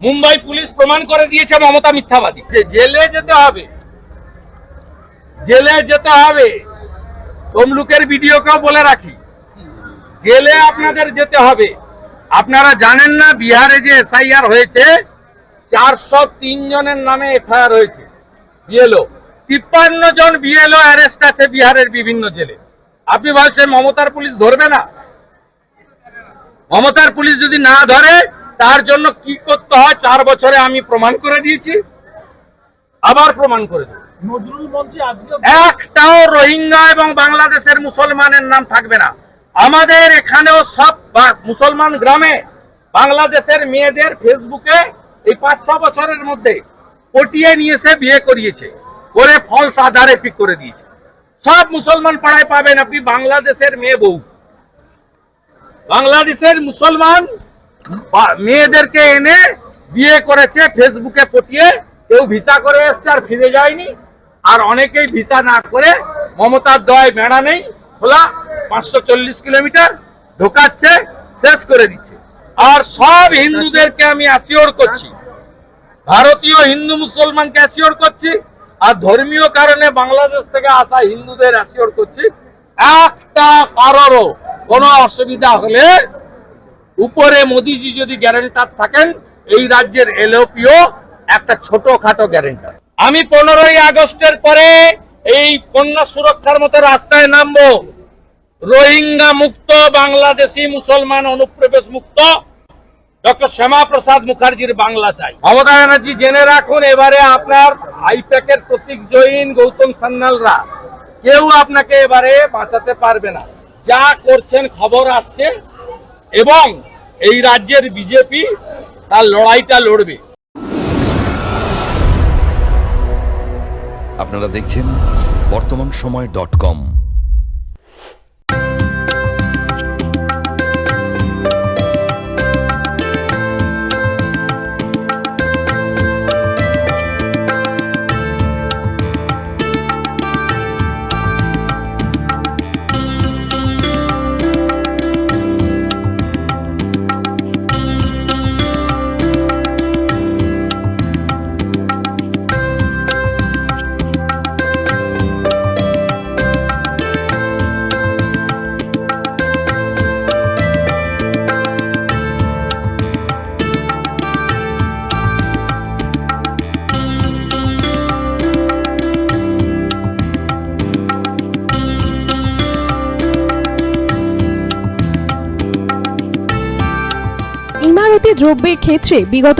Mumbai police প্রমাণ করে দিয়েছে মমতা মিথ্যাবাদী। জেলে যেতে হবে, জেলে যেতে হবে, তমলুকের ভিডিওকেও বলে রাখি, জেলে আপনাদের যেতে হবে। আপনারা জানেন না, বিহারে যে এসআইআর হয়েছে, চারশো তিন জনের নামে এফআইআর হয়েছে, বিএলও। তিপ্পান্ন জন বিএলও অ্যারেস্ট আছে বিহারের বিভিন্ন জেলে। আপনি বলছেন মমতার পুলিশ ধরবে না? মমতার পুলিশ যদি না ধরে তার জন্য কি করতে হয় চার বছরে আমি প্রমাণ করে দিয়েছি। আবার প্রমাণ করে দেব। নজরুল মঞ্চে আজকে একটাও রোহিঙ্গা এবং বাংলাদেশের মুসলমানের নাম থাকবে না। আমাদের এখানেও সব মুসলমান গ্রামে বাংলাদেশের মেয়েদের ফেসবুকে এই পাঁচ ছ বছরের মধ্যে পটিয়ে নিয়েছে বিয়ে করিয়েছে। করে ফলস আধারে পিক করে দিয়েছে। সব মুসলমান পাড়ায় পাবেন আপনি বাংলাদেশের মেয়ে বউ। বাংলাদেশের মুসলমান মেয়েদেরকে এনে বিয়ে করেছে ফেসবুকে পটিয়ে, কেউ ভিসা করে এসছে আর ফিরে যায়নি। আর অনেকেই ভিসা না করে মমতার দয় বেড়া নেই, খোলা পাঁচশো চল্লিশ কিলোমিটার ঢোকাচ্ছে, শেষ করে দিচ্ছে। আর সব হিন্দুদেরকে আমি অ্যাসিওর করছি, ভারতীয় হিন্দু মুসলমানকে অ্যাসিওর করছি, আর ধর্মীয় কারণে বাংলাদেশ থেকে আসা হিন্দুদের অ্যাসিওর করছি, একটা কারোরও কোনো অসুবিধা হলে উপরে মোদিজি যদি গ্যারেন্টার থাকেন, এই রাজ্যের এলওপিও একটা ছোটখাটো গ্যারেন্টার। আমি পনেরোই আগস্টের পরে এই কন্যা সুরক্ষার মতো রাস্তায় নামবো। রোহিঙ্গা মুক্ত, বাংলাদেশি মুসলমান অনুপ্রবেশ মুক্ত। ডক্টর শ্যামা প্রসাদ মুখার্জির বাংলা চাই। মমতা ব্যানার্জি, জেনে রাখুন, এবারে আপনার আইপ্যাকের প্রতীক জৈন গৌতম সান্যালরা। কেউ আপনাকে এবারে বাঁচাতে পারবে না। যা করছেন, খবর আসছে। এবং এই রাজ্যের বিজেপি তার লড়াইটা লড়বে। আপনারা দেখছেন বর্তমান সময় ডট কম। ইমারতি দ্রব্যের ক্ষেত্রে বিগত